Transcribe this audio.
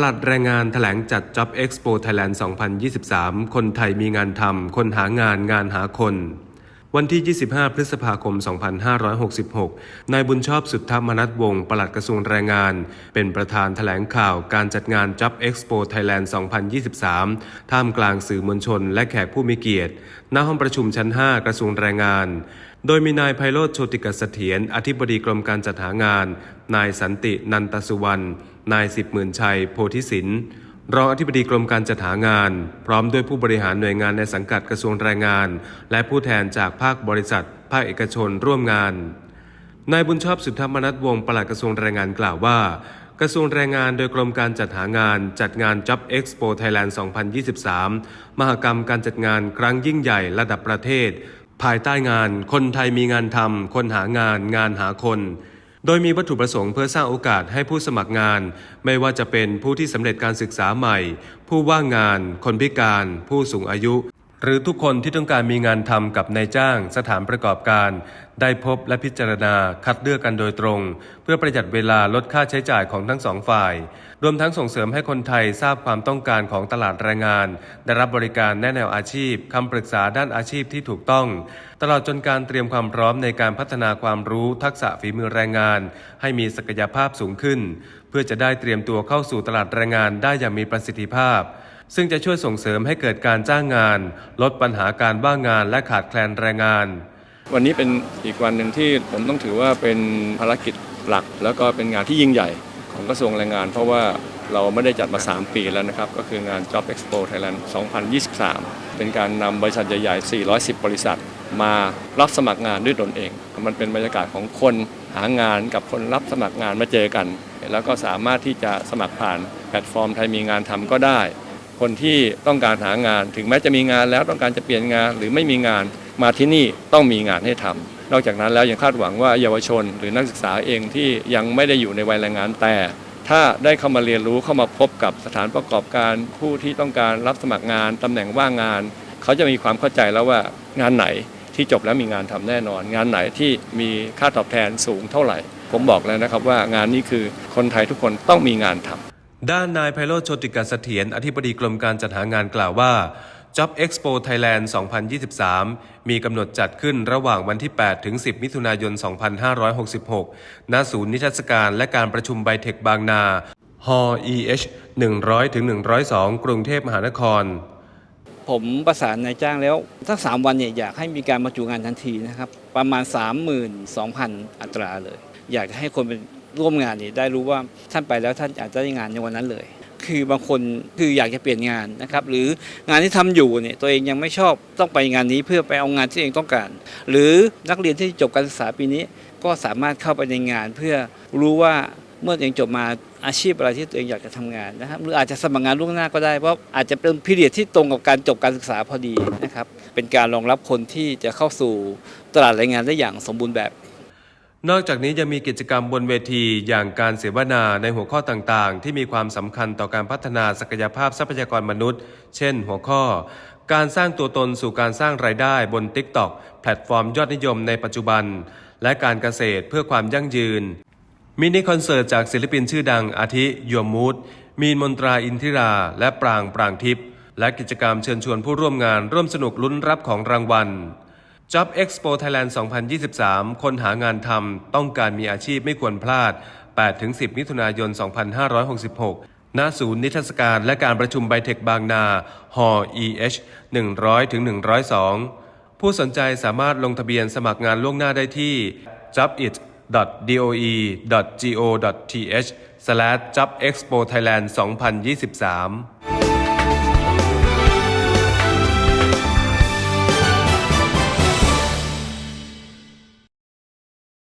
ปลัดแรงงานแถลงจัด Job Expo Thailand 2023 คนไทยมีงานทำ คนหางานงานหาคน วันที่ 25 พฤษภาคม 2566 นายบุญชอบสุทธมนัทวงศ์ปลัดกระทรวงแรงงาน เป็นประธานแถลงข่าวการจัดงาน Job Expo Thailand 2023 ท่ามกลางสื่อมวลชนและแขกผู้มีเกียรติ ณ ห้องประชุมชั้น 5 กระทรวงแรงงาน โดยมีนายไพโรธโชติกเสถียรอธิบดีกรมการจัดหางาน นายสันตินันตสุวรรณ นายสิบหมื่นชัย โพธิสินรองอธิบดีกรมการจัดหางาน พร้อมด้วยผู้บริหารหน่วยงานในสังกัดกระทรวงแรงงาน และผู้แทนจากภาคบริษัท ภาคเอกชนร่วมงาน นายบุญชอบสุทธมนัทวงศ์ปลัดกระทรวงแรงงานกล่าวว่า กระทรวงแรงงานโดยกรมการจัดหางาน จัดงาน Job Expo Thailand 2023 มหกรรมการจัดงานครั้งยิ่งใหญ่ระดับประเทศ ภายใต้งานคนไทยมีงานทำคนหางาน งานหาคน โดยมีวัตถุประสงค์เพื่อสร้างโอกาสให้ผู้สมัครงาน ไม่ว่าจะเป็นผู้ที่สำเร็จการศึกษาใหม่ ผู้ว่างงาน คนพิการ ผู้สูงอายุ หรือทุกคนที่ต้องการมีงานทำกับนายจ้าง สถานประกอบการ ได้พบและพิจารณาคัดเลือกกันโดยตรง เพื่อประหยัดเวลาลดค่าใช้จ่ายของทั้งสองฝ่าย รวมทั้งส่งเสริมให้คนไทยทราบความต้องการของตลาดแรงงาน ได้รับบริการแนะแนวอาชีพคำปรึกษาด้านอาชีพที่ถูกต้อง ตลอดจนการเตรียมความพร้อมในการพัฒนาความรู้ทักษะฝีมือแรงงาน ให้มีศักยภาพสูงขึ้น เพื่อจะได้เตรียมตัวเข้าสู่ตลาดแรงงานได้อย่างมีประสิทธิภาพ ซึ่งจะช่วยส่งเสริมให้เกิดการจ้างงาน ลดปัญหาการว่างงานและขาดแคลนแรงงาน วันนี้เป็นอีกวันหนึ่งที่ผมต้องถือว่าเป็นภารกิจหลัก แล้วก็เป็นงานที่ยิ่งใหญ่ของกระทรวงแรงงาน เพราะว่าเราไม่ได้จัดมา 3 ปีแล้วนะครับ ก็คืองาน Job Expo Thailand 2023 เป็นการนำบริษัทใหญ่ ๆ 410 บริษัท มารับสมัครงานด้วยตนเอง มันเป็นบรรยากาศของคนหางานกับคนรับสมัครงานมาเจอกัน แล้วก็สามารถที่จะสมัครผ่านแพลตฟอร์มไทยมีงานทำก็ได้ คนที่ต้องการหางาน ถึงแม้จะมีงานแล้วต้องการจะเปลี่ยนงานหรือไม่มีงานมาที่นี่ต้องมีงานให้ทำนอกจากนั้นแล้วยังคาดหวังว่าเยาวชน หรือนักศึกษาเองที่ยังไม่ได้อยู่ในวัยแรงงานแต่ ถ้าได้เข้ามาเรียนรู้เข้ามาพบกับสถานประกอบการผู้ที่ต้องการรับสมัครงานตำแหน่งว่างงาน เขาจะมีความเข้าใจแล้วว่างานไหนที่จบแล้วมีงานทำแน่นอน งานไหนที่มีค่าตอบแทนสูงเท่าไหร่ ผมบอกแล้วนะครับว่างานนี้คือคนไทยทุกคนต้องมีงานทำ ด้านนายไพโรจน์โชติกาเสถียรอธิบดีกรมการจัดหางานกล่าวว่า Job Expo Thailand 2023 มีกำหนดจัดขึ้นระหว่างวันที่ 8 ถึง 10 มิถุนายน 2566 ณ ศูนย์นิทรรศการและการประชุมไบเทคบางนาฮอ EH 100 ถึง 102 กรุงเทพมหานคร ผมประสานนายจ้างแล้วสักสามวันเนี่ยอยากให้มีการบรรจุงานทันทีนะครับ ประมาณ 32,000 อัตราเลย อยากให้คนเป็น ร่วมงานนี่ได้รู้ว่าท่านไปแล้วท่านอาจจะได้งานในวันนั้นเลย คือบางคนคืออยากจะเปลี่ยนงานนะครับหรืองานที่ทำอยู่เนี่ยตัวเองยังไม่ชอบต้องไปงานนี้เพื่อไปเอางานที่ตัวเองต้องการ หรือนักเรียนที่จบการศึกษาปีนี้ ก็สามารถเข้าไปในงาน เพื่อรู้ว่าเมื่อตัวเองจบมาอาชีพอะไรที่ตัวเองอยากจะทำงานนะครับหรืออาจจะสมัครงานล่วงหน้าก็ได้เพราะอาจจะเป็นพิเรียดที่ตรงกับการจบการศึกษาพอดีนะครับเป็นการรองรับคนที่จะเข้าสู่ตลาดแรงงานได้อย่างสมบูรณ์แบบ นอกจากนี้ยังมีกิจกรรมบนเวทีอย่างการเสวนาในหัวข้อต่างๆ ที่มีความสำคัญต่อการพัฒนาศักยภาพทรัพยากรมนุษย์ เช่น หัวข้อ การสร้างตัวตนสู่การสร้างรายได้บน TikTok แพลตฟอร์มยอดนิยมในปัจจุบัน และการเกษตรเพื่อความยั่งยืน มินิคอนเสิร์ตจากศิลปินชื่อดังอาทิยมมูดมีนมนตราอินทิรา และปรางปรางทิพย์และกิจกรรมเชิญชวนผู้ร่วมงานร่วมสนุกลุ้นรับของรางวัล Job Expo Thailand 2023 คนหางานทำต้องการมีอาชีพไม่ควรพลาด 8-10 มิถุนายน 2566 ณ ศูนย์นิทรรศการและการประชุมไบเทคบางนาฮ EH 100-102 ผู้สนใจสามารถลงทะเบียนสมัครงานล่วงหน้าได้ที่ jobit.doe.go.th/jobexpo thailand 2023